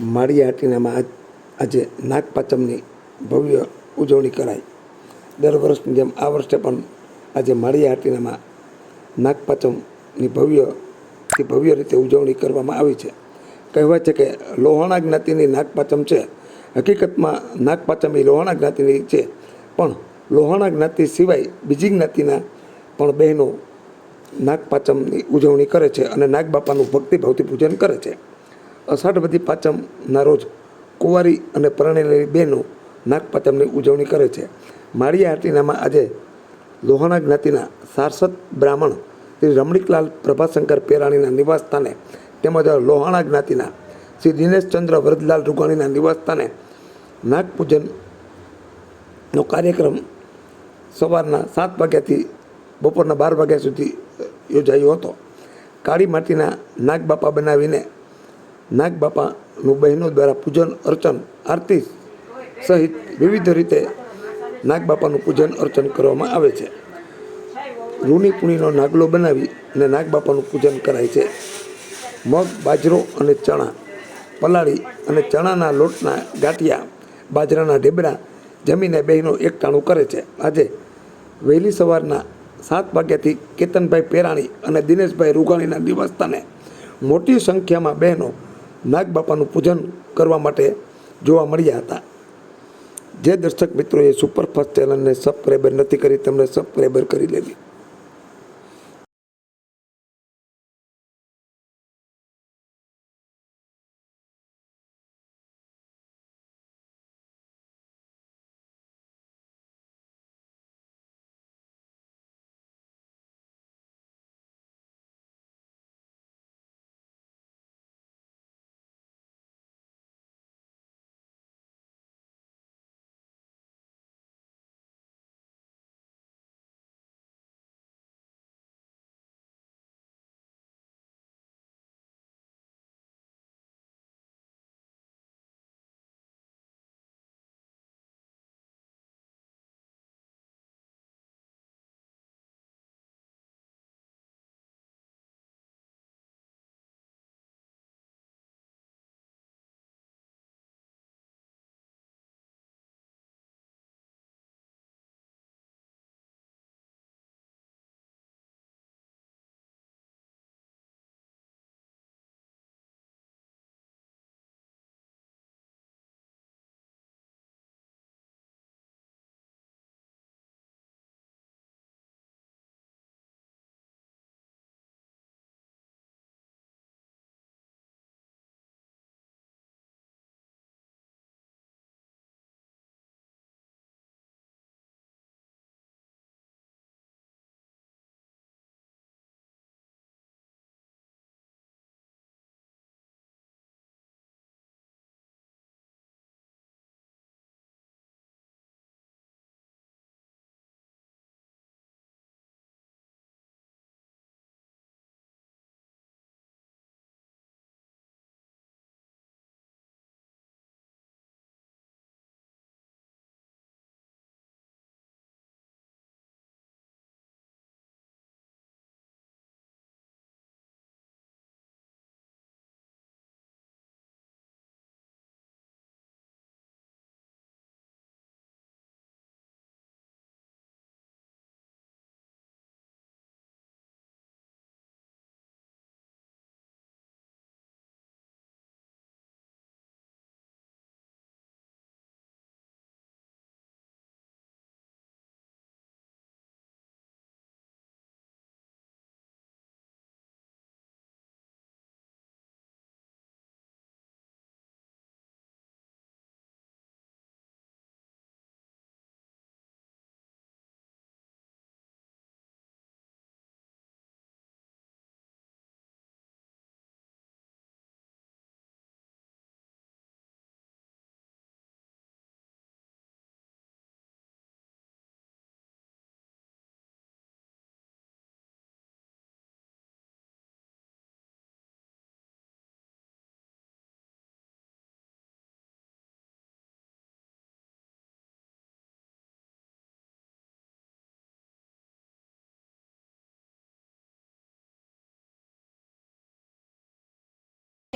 માળિયા હાટીનામાં આજ નાગપાંચમની ભવ્ય ઉજવણી કરાઈ. દર વર્ષની જેમ આ વર્ષે પણ આજે માળિયા હાટીનામાં નાગપાંચમની ભવ્યથી ભવ્ય રીતે ઉજવણી કરવામાં આવી છે. કહેવાય છે કે લોહાણા જ્ઞાતિની નાગપાંચમ છે. હકીકતમાં નાગપાંચમ એ લોહાણા જ્ઞાતિની છે. પણ લોહાણા જ્ઞાતિ સિવાય બીજી જ્ઞાતિના પણ બહેનો નાગપાંચમની ઉજવણી કરે છે અને નાગબાપાનું ભક્તિભાવથી પૂજન કરે છે. અષાઢવતી પાંચમના રોજ કુંવારી અને પરણેલી બહેનો નાગપાચમની ઉજવણી કરે છે. માળિયા હાટીનામાં આજે લોહાણા જ્ઞાતિના સારસ્વત બ્રાહ્મણ શ્રી રમણીકલાલ પ્રભાશંકર પેરાણીના નિવાસસ્થાને તેમજ લોહાણા જ્ઞાતિના શ્રી દિનેશચંદ્ર વરદલાલ રૂગાણીના નિવાસસ્થાને નાગપૂજનનો કાર્યક્રમ સવારના સાત વાગ્યાથી બપોરના બાર વાગ્યા સુધી યોજાયો હતો. કાળી માટીના નાગબાપા બનાવીને નાગબાપાનું બહેનો દ્વારા પૂજન, અર્ચન, આરતી સહિત વિવિધ રીતે નાગબાપાનું પૂજન, અર્ચન કરવામાં આવે છે. રૂની પૂણીનો નાગલો બનાવી અને નાગબાપાનું પૂજન કરાય છે. મગ, બાજરો અને ચણા, પલાળી અને ચણાના લોટના ગાંઠિયા, બાજરાના ઢેબરા જમીને બહેનો એકટાણું કરે છે. આજે વહેલી સવારના સાત વાગ્યાથી કેતનભાઈ પેરાણી અને દિનેશભાઈ રૂગાણીના નિવાસસ્થાને મોટી સંખ્યામાં બહેનો નાગબાપાનું પૂજન કરવા માટે જોવા મળ્યા હતા. જે દર્શક મિત્રોએ સુપરફાસ્ટ ચેનલને સબસ્ક્રાઈબર નથી કરી તેમણે સબસ્ક્રાઈબર કરી લેવી.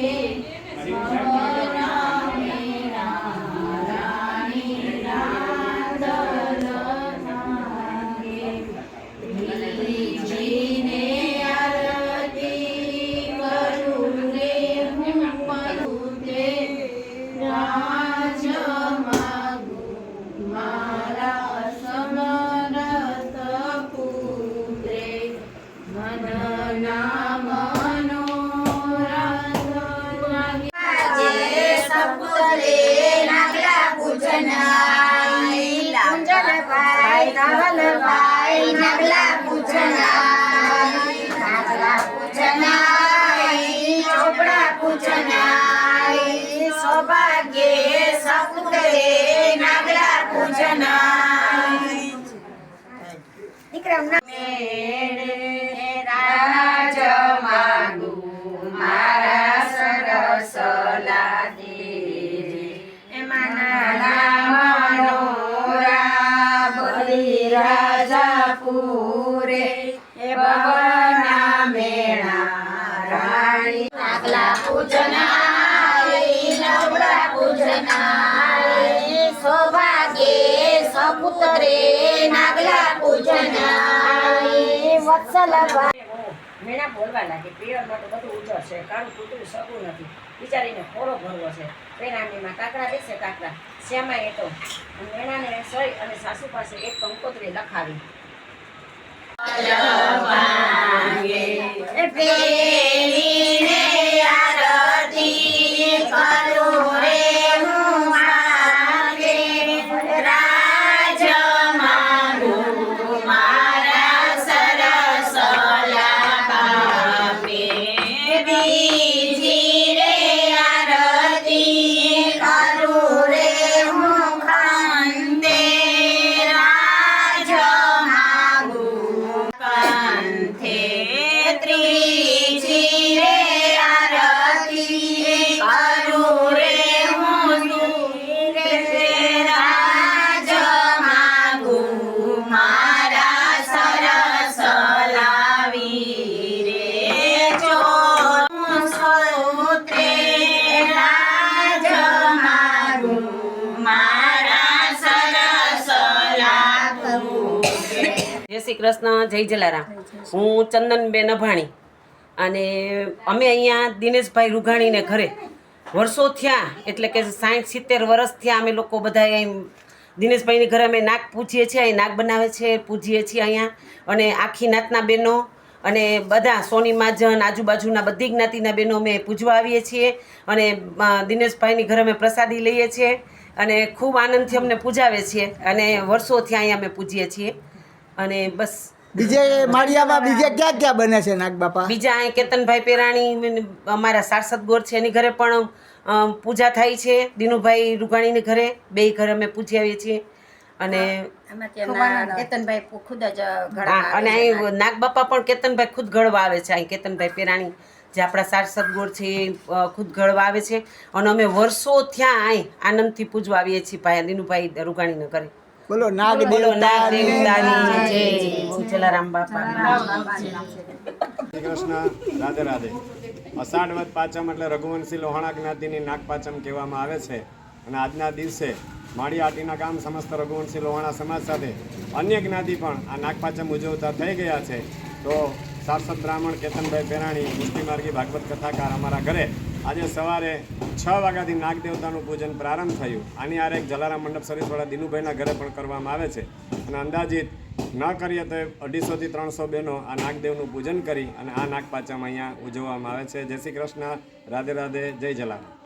Amen. સપુતરે નાગલા પૂજનાય કુંજલભાઈ ધવલભાઈ નાગલા પૂજનાય પૂરે એ બહના મેણા રાણી નાગલા પૂજનાય નવડા પૂજનાય સૌભાગ્ય સપુત્રે નાગલા પૂજનાય વત્સલ મેણા બોલવા લાગી પિયરમાં તો બધું ઉજળ છે કાળું કૂતરું સગું નથી બિચારીને ખોરો ભરવો છે. પેરામીમાં કાકડા દેશે કાકડા શ્યામાં એ તો મેણાને સહી અને સાસુ પાસે એક કંકોત્રી લખાવી. Alaba. શ્રી કૃષ્ણ જય જલારામ હું ચંદનબેન અભાણી અને અમે અહીંયા દિનેશભાઈ રૂઘાણીને ઘરે વર્ષો થયા એટલે કે સાઠ સિત્તેર વર્ષ થયા અમે લોકો બધા એમ દિનેશભાઈની ઘરે અમે નાક પૂજીએ છીએ અહીં નાક બનાવે છે પૂજીએ છીએ અહીંયા. અને આખી નાતના બહેનો અને બધા સોની માજન આજુબાજુના બધી જ્ઞાતિના બહેનો અમે પૂજવા આવીએ છીએ. અને દિનેશભાઈની ઘરે અમે પ્રસાદી લઈએ છીએ. અને ખૂબ આનંદથી અમને પૂજાવે છીએ અને વર્ષોથી અહીંયા અમે પૂજીએ છીએ. અને બસ. બીજે માળિયામાં બીજે ક્યાં ક્યાં બને છે નાગ બાપા બીજા અહીં કેતનભાઈ પેરાણી અમારા સારસદ ગોર છે એની ઘરે પણ પૂજા થાય છે. દિનુભાઈ રૂઘાણીની ઘરે બે ઘરે અમે પૂજી આવીએ છીએ. અને કેતનભાઈ ખુદ જ અને અહીં નાગબાપા પણ કેતનભાઈ ખુદ ગળવા આવે છે. અહીં કેતનભાઈ પેરાણી જે આપણા સારસદ ગોળ છે એ ખુદ ગળવા આવે છે. અને અમે વર્ષો ત્યાં અહીં આનંદથી પૂજવા આવીએ છીએ ભાઈ દિનુભાઈ રૂઘાણીને ઘરે. બોલો નાગ બોલો દેવતાની જલારામ શ્રી કૃષ્ણ રાધે રાધે. અષાઢ વદ પાંચમ એટલે રઘુવંશી લોહાણા જ્ઞાતિની નાગ પાંચમ કહેવામાં આવે છે. અને આજના દિવસે માળી આટીના ગામ સમસ્ત રઘુવંશી લોહાણા સમાજ સાથે અન્ય જ્ઞાતિ પણ આ નાગપાચમ ઉજવતા થઈ ગયા છે. તો સારસ્વત બ્રાહ્મણ કેતનભાઈ પેરાણી મુસ્લિમાર્ગી ભાગવત કથાકાર અમારા ઘરે. આજે સવારે છ વાગ્યાથી નાગદેવતાનું પૂજન પ્રારંભ થયું. આની આરે એક જલારામ મંડપ સર્વિસવાળા દિનુભાઈના ઘરે પણ કરવામાં આવે છે. અને અંદાજિત ન કરીએ તો અઢીસોથી ત્રણસો બહેનો આ નાગદેવનું પૂજન કરી અને આ નાગપાચામાં અહીંયા ઉજવવામાં આવે છે. જય શ્રી કૃષ્ણ. રાધે રાધે. જય જલારામ.